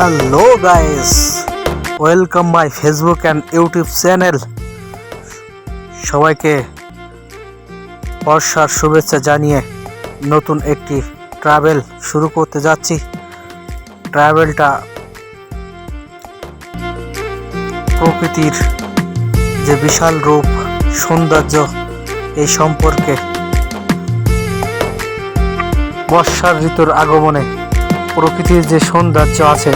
Hello guys welcome my Facebook and YouTube channel সবাইকে বর্ষার শুভেচ্ছা জানিয়ে নতুন একটি ট্রাভেল শুরু করতে যাচ্ছি। ট্রাভেলটা প্রকৃতির যে বিশাল রূপ, সৌন্দর্য, এই সম্পর্কে বর্ষার ঋতুর আগমনে প্রকৃতির যে সৌন্দর্য আছে,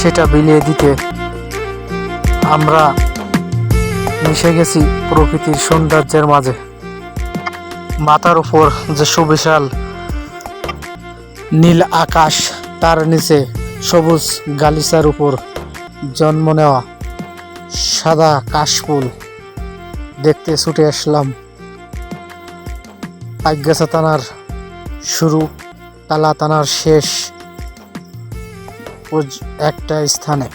সেটা বিলিয়ে দিতে আমরা মিশে গেছি প্রকৃতির সৌন্দর্যের মাঝে। মাথার উপর যে সুবিশাল নীল আকাশ, তার নিচে সবুজ গালিচার উপর জন্ম নেওয়া সাদা কাশফুল দেখতে ছুটে আসলাম। পাইগাছা টানার শুরু তালা টানার শেষ একটা স্থানে।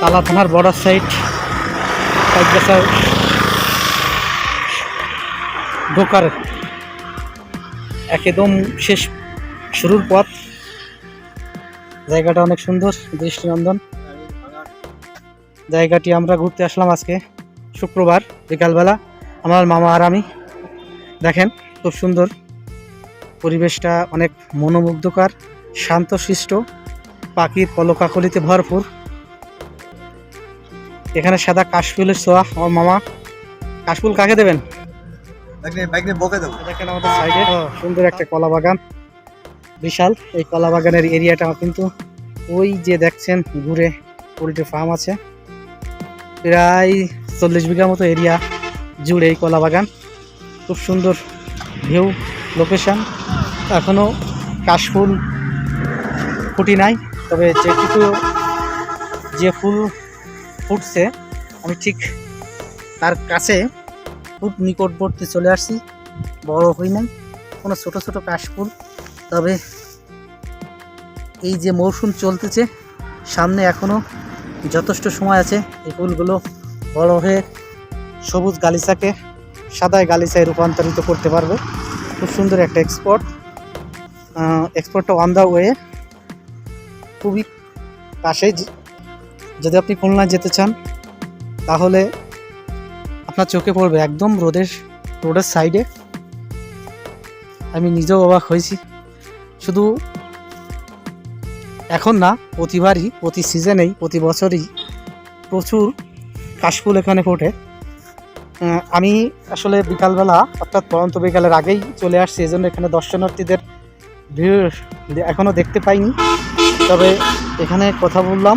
তালা থানার বর্ডার সাইড পাইকগাছার ঢোকার একদম শেষ শুরুর পথ। জায়গাটা অনেক সুন্দর, দৃষ্টিনন্দন। জায়গাটি আমরা ঘুরতে আসলাম আজকে। শুক্রবার বিকালবেলা আমার মামা আর আমি। দেখেন খুব সুন্দর পরিবেশটা অনেক মনোমুগ্ধকর শান্তশিষ্ট পাখির পলকাকলিতে ভরপুর। এখানে সাদা কাশফুলের সোয়া আমার মামা। কাশফুল কাকে দেবেন? দেখেন আমাদের সাইডে সুন্দর একটা কলা বাগান। বিশাল এই কলা বাগানের এরিয়াটা কিন্তু ওই যে দেখছেন ঘুরে পোলট্রি ফার্ম আছে। প্রায় চল্লিশ বিঘা মতো এরিয়া জুড়ে এই কলা বাগান। খুব সুন্দর ভিউ লোকেশন এখনও কাশফুল ফুটি নাই, তবে যেটুকু যে ফুল ফুটছে, আমি ঠিক তার কাছে খুব নিকটবর্তী চলে আসছি, বড় হই নাই। কোনো ছোট ছোট কাশফুল তবে এই যে মৌসুম চলতেছে, সামনে এখনও যথেষ্ট সময় আছে, এই ফুলগুলো বড় হয়ে সবুজ গালিচাকে, সাদায় গালিচায় রূপান্তরিত করতে পারবে। খুব সুন্দর একটা এক্সপোর্ট এক্সপোর্টটা অন দ্য ওয়ে খুবই পাশে যদি আপনি খুলনা যেতে চান, তাহলে আপনার চোখে পড়বে একদম রোদের রোডের সাইডে আমি নিজেও অবাক হয়েছি। শুধু এখন না, প্রতিবারই, প্রতি সিজনেই প্রতি বছরই প্রচুর কাশফুল এখানে ফোটে। আমি আসলে বিকালবেলা, অর্থাৎ পরন্ত বিকালের আগেই চলে আসছি এই জন্য এখানে দর্শনার্থীদের ভিড় এখনও দেখতে পাইনি। তবে এখানে কথা বললাম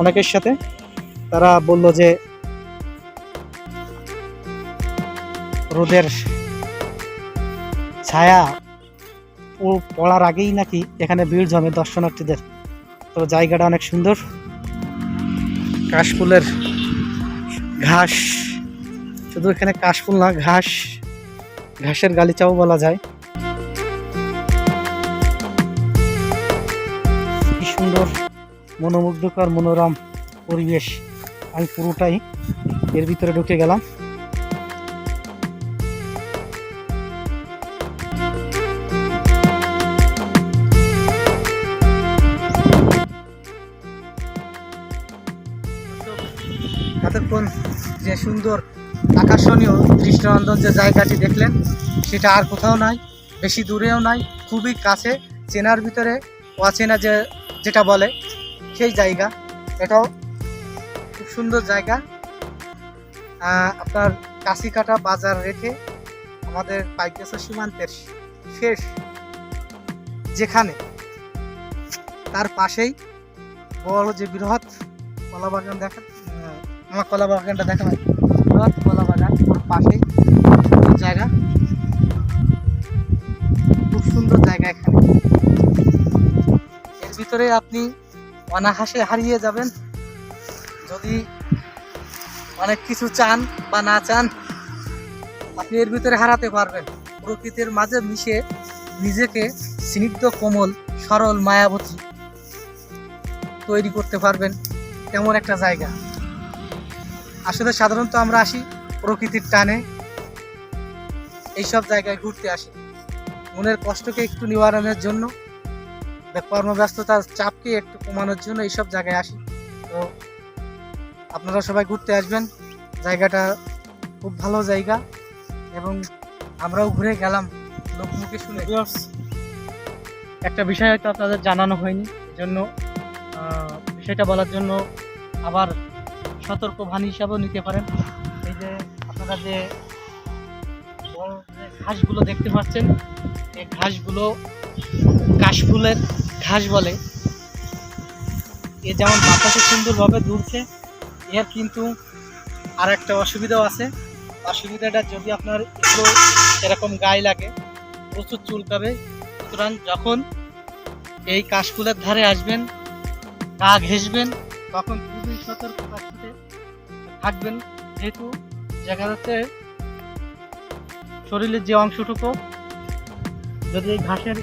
অনেকের সাথে। তারা বলল যে, রোদের ছায়া ও পড়ার আগেই নাকি এখানে ভিড় জমে দর্শনার্থীদের। তো জায়গাটা অনেক সুন্দর। কাশফুলের ঘাস। শুধু এখানে কাশফুল না, ঘাস। ঘাসের গালিচাও বলা যায়। কি সুন্দর, মনোমুগ্ধকর, মনোরম পরিবেশ। আমি পুরোটাই এর ভিতরে ঢুকে গেলাম। এতক্ষণ যে সুন্দর আকর্ষণীয় দৃষ্টিনন্দন যে জায়গাটি দেখলেন, সেটা আর কোথাও নাই, বেশি দূরেও নাই, খুবই কাছে, চেনার ভিতরে অচেনা যে, যেটা বলে, সেই জায়গা। এটাও খুব সুন্দর জায়গা। আপনার কাশিকাটা বাজার রেখে আমাদের পাইকেশ্বর সীমান্তের শেষ যেখানে, তার পাশেই বড় যে বৃহৎ কলা বাগান দেখা আমার কলা বাগানটা দেখা হয় কলা বাগান সুন্দর জায়গা। খুব সুন্দর জায়গা এখানে। এর ভিতরে আপনি অনাহাসে হারিয়ে যাবেন। যদি অনেক কিছু চান বা না চান, আপনি এর ভিতরে হারাতে পারবেন। প্রকৃতির মাঝে মিশে নিজেকে স্নিগ্ধ, কোমল, সরল, মায়াবতী তৈরি করতে পারবেন। তেমন একটা জায়গা। আসলে সাধারণত আমরা আসি প্রকৃতির টানে। এইসব জায়গায় ঘুরতে আসি। মনের কষ্টকে একটু নিবারণের জন্য কর্মব্যস্ততার চাপকে একটু কমানোর জন্য এইসব জায়গায় আসি। তো আপনারা সবাই ঘুরতে আসবেন। জায়গাটা খুব ভালো জায়গা এবং আমরাও ঘুরে গেলাম। লোকমুখে শুনে। একটা বিষয় হয়তো আপনাদের জানানো হয়নি। জন্য বিষয়টা বলার জন্য আবার সতর্ক বাণী হিসাবেও নিতে পারেন। এই যে আপনারা যে ঘাসগুলো দেখতে পাচ্ছেন, এই ঘাসগুলো কাশফুলের ঘাস বলে। এ যেমন বাতাসে সুন্দরভাবে দুলছে, এর কিন্তু আর একটা অসুবিধাও আছে। অসুবিধাটা যদি আপনার একটু এরকম গায়ে লাগে, প্রচুর চুলকাবে। সুতরাং যখন এই কাশফুলের ধারে আসবেন, গা ঘেসবেন তখন খুবই সতর্কতার সাথে থাকবেন। যেহেতু জায়গাতে শরীরের যে অংশটুকু যদি এই ঘাসের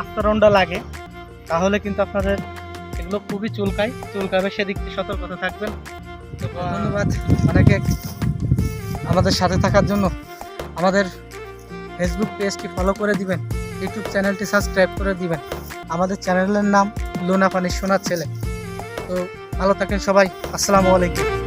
আস্তরণটা লাগে তাহলে কিন্তু আপনাদের এগুলো খুবই চুলকায়। চুলকাবে সেদিক থেকে সতর্কতা থাকবেন। তো ধন্যবাদ। অনেকে আমাদের সাথে থাকার জন্য আমাদের ফেসবুক পেজটি ফলো করে দিবেন ইউটিউব চ্যানেলটি সাবস্ক্রাইব করে দিবেন। আমাদের চ্যানেলের নাম লোনা পানি সোনার ছেলে। তো ভালো থাকেন সবাই। আসসালামু আলাইকুম।